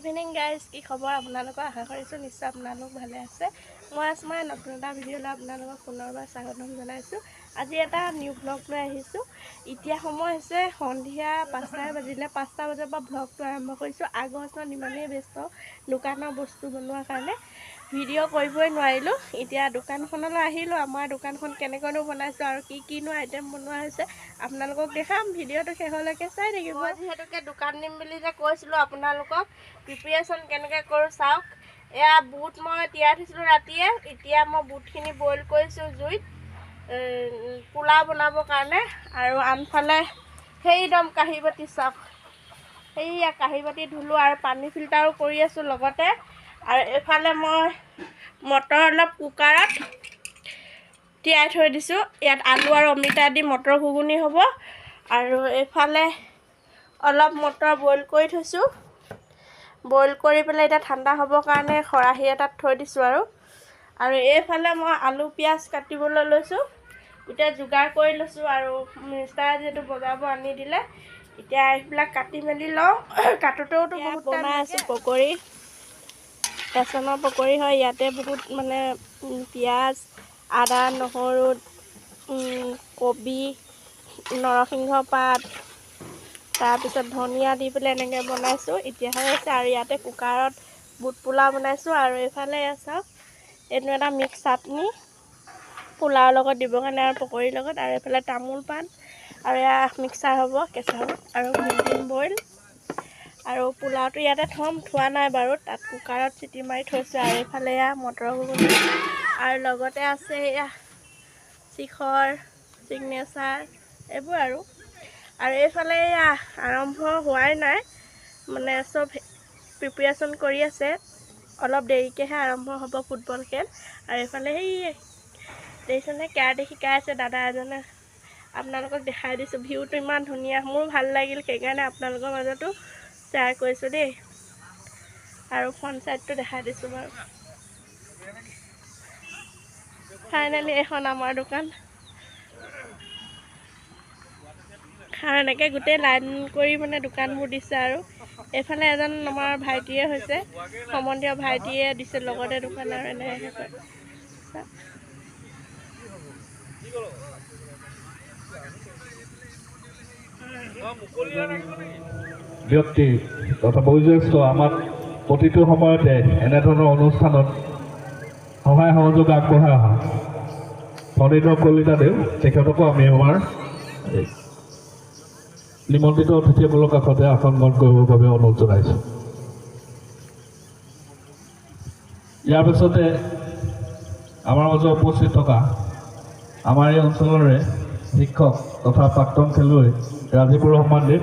Evening guys কি খবৰ? আপোনালোকৰ আশা কৰিছোঁ নিশ্চয় আপোনালোক ভালে আছে। মই আছোঁ মই নতুন এটা ভিডিঅ'লৈ আপোনালোকক পুনৰবাৰ স্বাগতম জনাইছোঁ। আজি এটা নিউ ব্লগ লৈ আহিছোঁ। এতিয়া সময় হৈছে সন্ধিয়া পাঁচটাই বাজিলে। পাঁচটা বজাৰ পৰা ব্লগটো আৰম্ভ কৰিছোঁ। আগৰ ইমানেই ব্যস্ত দোকানৰ বস্তু বনোৱাৰ কাৰণে। ভিডিঅ' কৰিবই নোৱাৰিলোঁ। এতিয়া দোকানখনলৈ আহিলোঁ। আমাৰ দোকানখন কেনেকৈনো বনাইছোঁ আৰু কি কিনো আইটেম বনোৱা হৈছে আপোনালোকক দেখাম। ভিডিঅ'টো শেষলৈকে চাই থাকিব। মই যিহেতুকে দোকান দিম বুলি যে কৈছিলোঁ আপোনালোকক প্ৰিপেৰেশ্যন কেনেকৈ কৰোঁ চাওক। এয়া বুট মই তিয়াই থৈছিলোঁ ৰাতিয়ে। এতিয়া মই বুটখিনি বইল কৰিছোঁ জুইত পোলাও বনাবৰ কাৰণে। আৰু আনফালে সেইদম কাঁহী বাতি চাওক। সেইয়া কাঁহী বাতি ধুলোঁ আৰু পানী ফিল্টাৰো কৰি আছোঁ লগতে। আৰু এইফালে মই মটৰ অলপ কুকাৰত তিয়াই থৈ দিছোঁ। ইয়াত আলু আৰু অমিতা দি মটৰ ঘুগুনি হ'ব। আৰু এইফালে অলপ মটৰ বইল কৰি থৈছোঁ। বইল কৰি পেলাই এতিয়া ঠাণ্ডা হ'বৰ কাৰণে খৰাহী এটাত থৈ দিছোঁ আৰু। আৰু এইফালে মই আলু পিঁয়াজ কাটিবলৈ লৈছোঁ। গোটেই যোগাৰ কৰি লৈছোঁ আৰু মিষ্টাৰে যিহেতু বজাৰবোৰ আনি দিলে এতিয়া এইবিলাক কাটি মেলি লওঁ। কাটোতেওতো বহুত বনাই আছোঁ পকৰী। বেচনৰ পকৰী হয় ইয়াতে বহুত মানে পিঁয়াজ আদা নহৰু কবি নৰসিংহ পাত তাৰপিছত ধনিয়া দি পেলাই এনেকৈ বনাইছোঁ এতিয়া হৈ আছে আৰু ইয়াতে কুকাৰত বুট পোলাও বনাইছোঁ আৰু এইফালে চাওক এইটো এটা মিক্স চাটনি পোলাওৰ লগত দিবৰ কাৰণে আৰু পকৰীৰ লগত আৰু এইফালে তামোল পাণ আৰু এয়া মিক্সাৰ হ'ব কেঁচা বুট আৰু বইল। আৰু পোলাওটো ইয়াতে থ'ম থোৱা নাই বাৰু। তাত কুকাৰত চিটি মাৰি থৈছোঁ আৰু এইফালে এয়া মটৰ ঘুগুনি আৰু লগতে আছে এয়া শিখৰ চিগনেচাৰ এইবোৰ আৰু। আৰু এইফালে এয়া আৰম্ভ হোৱাই নাই। মানে চব প্ৰিপেৰেশ্যন কৰি আছে। অলপ দেৰিকৈহে আৰম্ভ হ'ব ফুটবল খেল। আৰু এইফালে সেই দেখিছেনে? কেৰাটে শিকাই আছে দাদা এজনে। আপোনালোকক দেখাই দিছোঁ। ভিউটো ইমান ধুনীয়া। মোৰ ভাল লাগিল সেইকাৰণে আপোনালোকৰ মাজতো শ্বেয়াৰ কৰিছোঁ দেই। আৰু ফ্ৰণ্ট ছাইডটো দেখাই দিছোঁ বাৰু। ফাইনেলি এখন আমাৰ দোকান। আৰু এনেকৈ গোটেই লাইন কৰি মানে দোকানবোৰ দিছে আৰু। এইফালে এজন আমাৰ ভাইটিয়ে হৈছে। সম্বন্ধীয় ভাইটিয়ে দিছে লগতে দোকান আৰু এনেকৈ কৰে। ব্যক্তি তথা বয়োজ্যেষ্ঠ আমাক প্ৰতিটো সময়তে এনেধৰণৰ অনুষ্ঠানত সহায় সহযোগ আগবঢ়াই অহা। ফণীন্দ্ৰ কলিতাদেৱ তেখেতকো আমি আমাৰ নিমন্ত্ৰিত অতিথিসকলৰ কাষতে আসন গ্ৰহণ কৰিবৰ বাবে অনুৰোধ জনাইছোঁ। ইয়াৰ পিছতে আমাৰ মাজত উপস্থিত থকা আমাৰ এই অঞ্চলৰে শিক্ষক তথা প্ৰাক্তন খেলুৱৈ Rajib Rahman Dev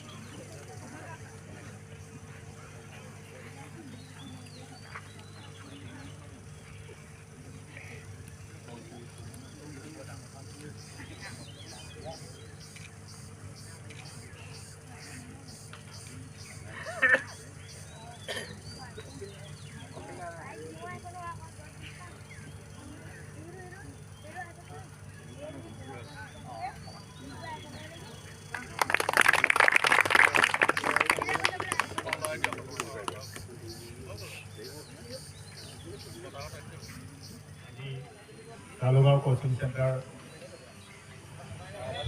Kalugaon coaching centre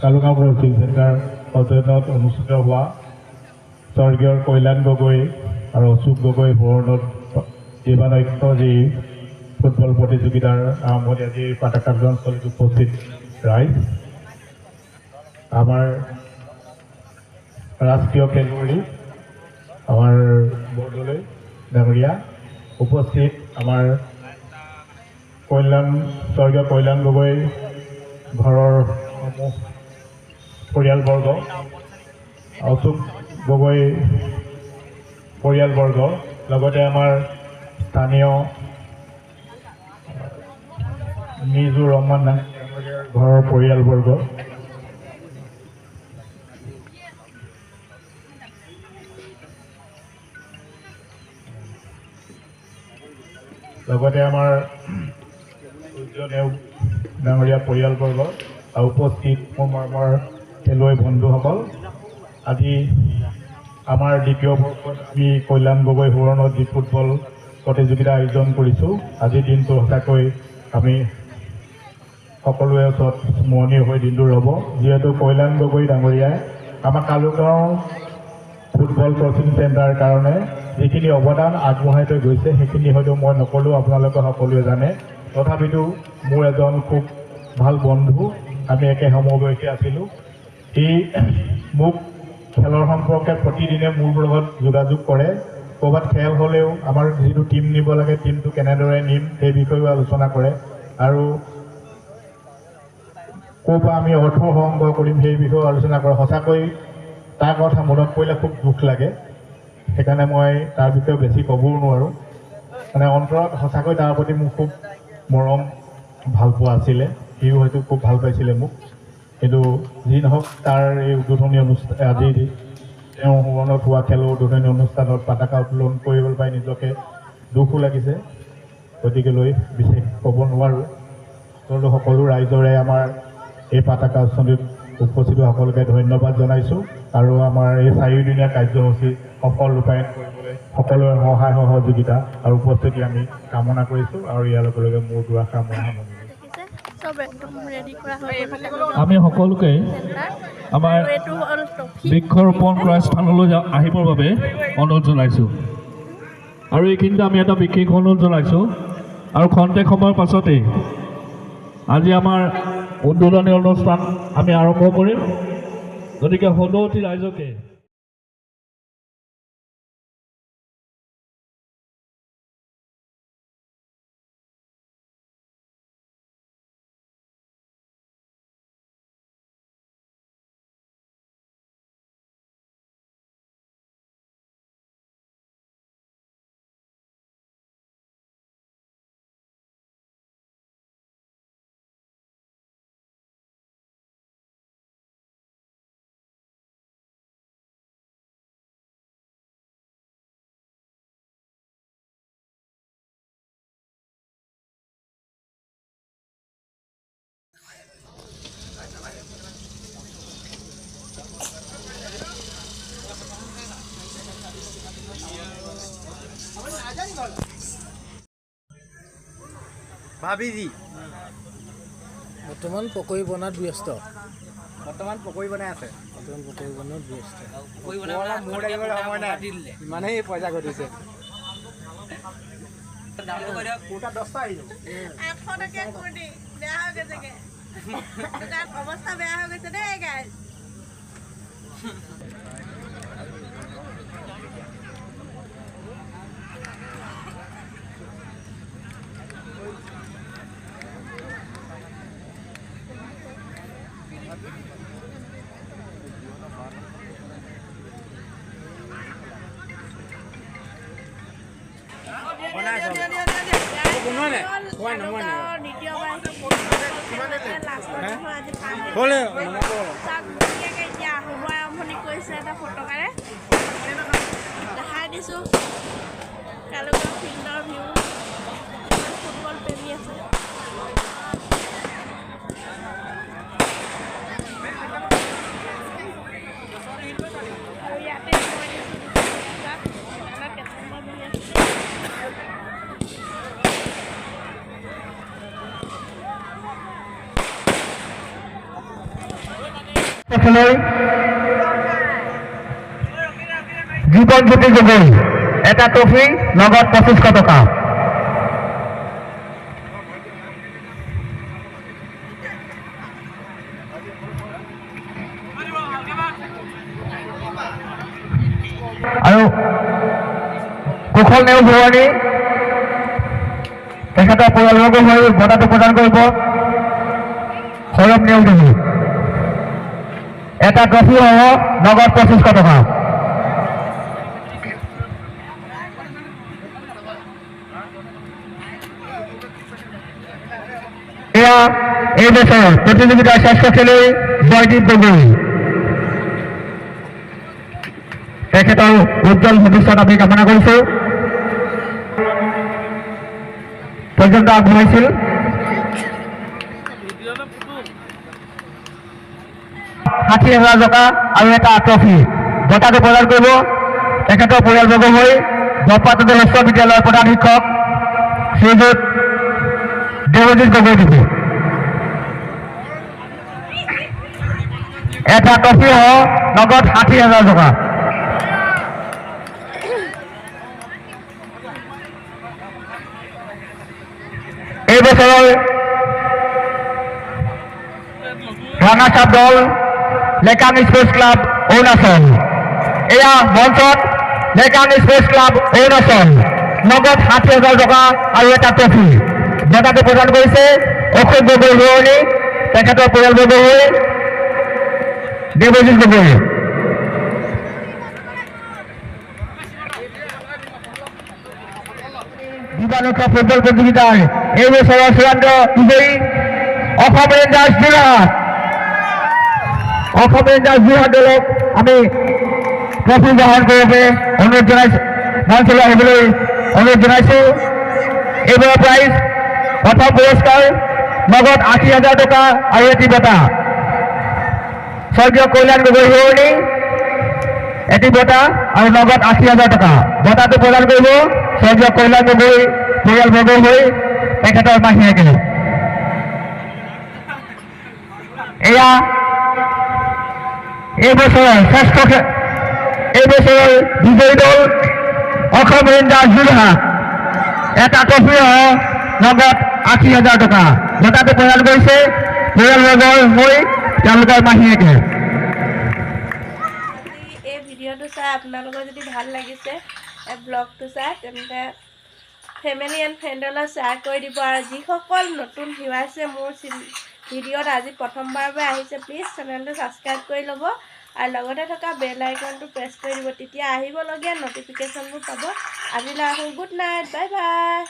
Kalugaon coaching centre সৌজন্যত অনুষ্ঠিত হোৱা স্বৰ্গীয় কল্যাণ গগৈ আৰু অশোক গগৈ সোঁৱৰণত জীৱানৈক্য যি ফুটবল প্ৰতিযোগিতাৰ আৰম্ভণি আজি পাতাকাৰস্থলীত উপস্থিত ৰাইজ। আমাৰ ৰাষ্ট্ৰীয় খেলুৱৈ আমাৰ বৰদলৈ ডাঙৰীয়া উপস্থিত আমাৰ কল্যাণ স্বৰ্গীয় কল্যাণ গগৈ ঘৰৰ পৰিয়ালবৰ্গ অশোক গগৈ পৰিয়ালবৰ্গ লগতে আমাৰ স্থানীয় মিজুৰ ৰহমান ঘৰৰ পৰিয়ালবৰ্গ। লগতে আমাৰ নেওগ ডাঙৰীয়া পৰিয়ালবৰ্গ আৰু উপস্থিত মোৰ মৰমৰ খেলুৱৈ বন্ধুসকল। আজি আমাৰ দ্বিতীয় বৰ্ষত আমি কল্যাণ গগৈ সোৱৰণত যি ফুটবল প্ৰতিযোগিতা আয়োজন কৰিছোঁ আজিৰ দিনটো সঁচাকৈ আমি সকলোৰে ওচৰত স্মৰণীয় হৈ দিনটো ৰ'ব। যিহেতু কল্যাণ গগৈ ডাঙৰীয়াই আমাৰ কালুগাঁও ফুটবল কোচিং চেণ্টাৰ কাৰণে যিখিনি অৱদান আগবঢ়াই থৈ গৈছে সেইখিনি হয়তো মই নক'লেও আপোনালোকে সকলোৱে জানে। তথাপিতো মোৰ এজন খুব ভাল বন্ধু আমি একে সমবয়সী আছিলোঁ। সি মোক খেলৰ সম্পৰ্কে প্ৰতিদিনে মোৰ লগত যোগাযোগ কৰে। ক'ৰবাত খেল হ'লেও আমাৰ যিটো টীম নিব লাগে টীমটো কেনেদৰে নিম সেই বিষয়েও আলোচনা কৰে। আৰু ক'ৰ পৰা আমি অৰ্থ সংগ্ৰহ কৰিম সেই বিষয়েও আলোচনা কৰে। সঁচাকৈ তাৰ কথা মনত পৰিলে খুব দুখ লাগে। সেইকাৰণে মই তাৰ বিষয়ে বেছি ক'বও নোৱাৰোঁ। মানে অন্তৰত সঁচাকৈ তাৰ প্ৰতি মোৰ খুব মৰম ভাল পোৱা আছিলে। সিও হয়তো খুব ভাল পাইছিলে মোক। কিন্তু যি নহওক তাৰ এই উদ্বোধনী অনুষ্ঠান আজি তেওঁ সোৱৰণত হোৱা খেলৰ উদ্বোধনী অনুষ্ঠানত পতাকা উত্তোলন কৰিবলৈ পাই নিজকে দুখো লাগিছে। গতিকে লৈ বিশেষ ক'ব নোৱাৰোঁ। সকলো সকলো ৰাইজৰে আমাৰ এই পতাকা উৎসৱত উপস্থিত সকলোকে ধন্যবাদ জনাইছোঁ। আৰু আমাৰ এই চাৰিওদিনীয়া কাৰ্যসূচী সফল ৰূপায়ণ কৰিবলৈ সকলোৰে সহায় সহযোগিতা আৰু উপস্থিতি আমি কামনা কৰিছোঁ আৰু ইয়াৰ লগে লগে মোৰ হৈ গ'ল আমি সকলোকে আমাৰ ট্ৰফি বৃক্ষৰোপণ কৰা স্থানলৈ আহিবৰ বাবে অনুৰোধ জনাইছোঁ। আৰু এইখিনিতে আমি এটা বিশেষ অনুৰোধ জনাইছোঁ। আৰু খন্তেক সময়ৰ পাছতেই আজি আমাৰ উদ্বোধনী অনুষ্ঠান আমি আৰম্ভ কৰিম। গতিকে সদৌতি ৰাইজকে ভাবিজি। বৰ্তমান পকৰি বনাত ব্যস্ত। বৰ্তমান পকৰি বনাই আছে। বৰ্তমান পকৰি বনাত ব্যস্ত। মোৰ লাগিবলৈ সময় নাই। ইমানেই পইচা ঘটিছে। অৱস্থা বেয়া হৈ গৈছে দেই গাইজ হ'লে দেখাই দিছোঁ কালুগাঁও ফিল্ডৰ জীবন এটা ট্রফি নগদ পঁচিশশো টাকা আৰু কুশল নেও ভৱানী, তেখেতৰ পৰিয়ালবৰ্গ হৈ বঁটাটো প্ৰদান কৰিব। নেও নেওদেৱী। এটা কফি হব নগদ পঁচিশ টাকা এই দেশে প্রতিযোগিতার শেষ খেলে জয়টি দেবে এক্ষেত্রেও উজ্জ্বল ভবিষ্যৎ আপনি কামনা করছ। পর্যন্ত আগ্রহ হয়েছিল ষাঠি হাজাৰ টকা আৰু এটা ট্ৰফি বঁটাটো প্ৰদান কৰিব তেখেতৰ পৰিয়ালবৰ্গ হৈ বৰপাত্ৰ উচ্চ বিদ্যালয়ৰ প্ৰধান শিক্ষক শ্ৰীযুত দেৱজিৎ গগৈ দেৱী এটা ট্ৰফি সহ নগদ ষাঠি হাজাৰ টকা। এই বছৰৰ ৰাণাৰ চাপ দল লেকান স্পৰ্টছ ক্লাব অৰুণাচল এয়া মঞ্চত লেকান স্পৰ্টছ ক্লাব অৰুণাচল নগদ ষাঠি হাজাৰ টকা আৰু এটা ট্ৰফি। বঁটাটো প্ৰদান কৰিছে অশোক গগৈ ৰোৱনী, তেখেতৰ পৰিয়ালবৰ্গ হৈ দেৱজিৎ গগৈ। বিমানসা ফুটবল প্ৰতিযোগিতাৰ এই বছৰৰ চূড়ান্ত বিজয়ী অসম ৰেঞ্জাৰ্ছ যোৰহাট অসম ৰেঞ্জাৰ্ছ যোৰহাট দলক আমি ট্ৰফি গ্ৰহণ কৰিব বাবে অনুৰোধ জনাইছোঁ মঞ্চলৈ আহিবলৈ অনুৰোধ জনাইছোঁ। এইবাৰৰ প্ৰাইজ প্ৰথম পুৰস্কাৰ নগদ আশী হাজাৰ টকা আৰু এটি বঁটা স্বৰ্গীয় কল্যাণ গগৈ সোঁৱৰণী এটি বঁটা আৰু নগদ আশী হাজাৰ টকা। বঁটাটো প্ৰদান কৰিব স্বৰ্গীয় কল্যাণ গগৈ পৰিয়ালবৰ্গ হৈ তেখেতৰ মাহীয়েকে। এয়া খে- এই বছৰৰ বিজয়ী দল অসম ৰেঞ্জাৰ্ছ যোৰহাট এটা ট্ৰফি সহ নগদ আশী হাজাৰ টকা। বঁটাটো প্ৰদান কৰিছে পৰিয়ালবৰ্গৰ হৈ তেওঁলোকৰ মাহীয়েকে। এই ভিডিঅ'টো চাই, আপোনালোকৰ যদি ভালো লাগিছে ব্লগটো চাই, তেন্তে ফেমিলি এণ্ড ফ্ৰেণ্ডলৈ শ্বেয়াৰ কৰি দিব। আৰু যিসকল নতুন ভিউৱাৰ্ছে মোৰ ভিডিঅ'ত আজি প্ৰথমবাৰৰ পৰা আহিছে প্লিজ চেনেলটো ছাবস্ক্ৰাইব কৰি ল'ব আৰু লগতে থকা বেল আইকনটো প্ৰেছ কৰি দিব। তেতিয়া আহিবলগীয়া ন'টিফিকেশ্যনবোৰ পাব। আজিলৈ আহোঁ গুড নাইট বাই বাই